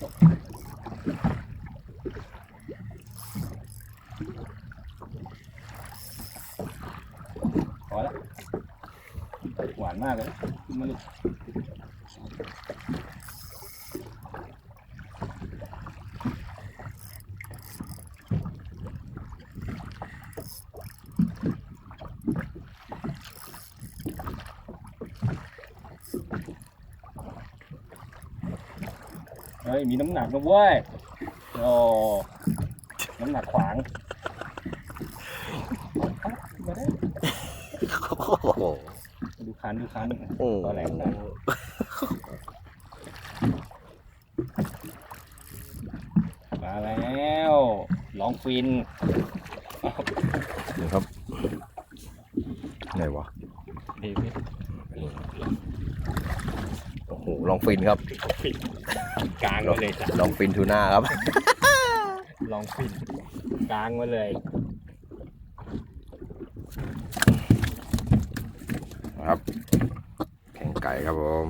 พอแล้วหวานมากเลยขึ้นมาลูก เฮ้ย มีน้ำหนักนะเว้ยโอ้น้ำหนักขวางมาได้โอ้โหดูคันดูคันโอ้ตัวแหลมนะมาแล้วลองฟินนี่ครับไหนวะนี่โอ้โหลองฟินครับฟิน กลางมาเลยจ้ะลองฟินทูน่าครับ ลองฟินกลางมาเลยครับ แข่งไก่ครับผม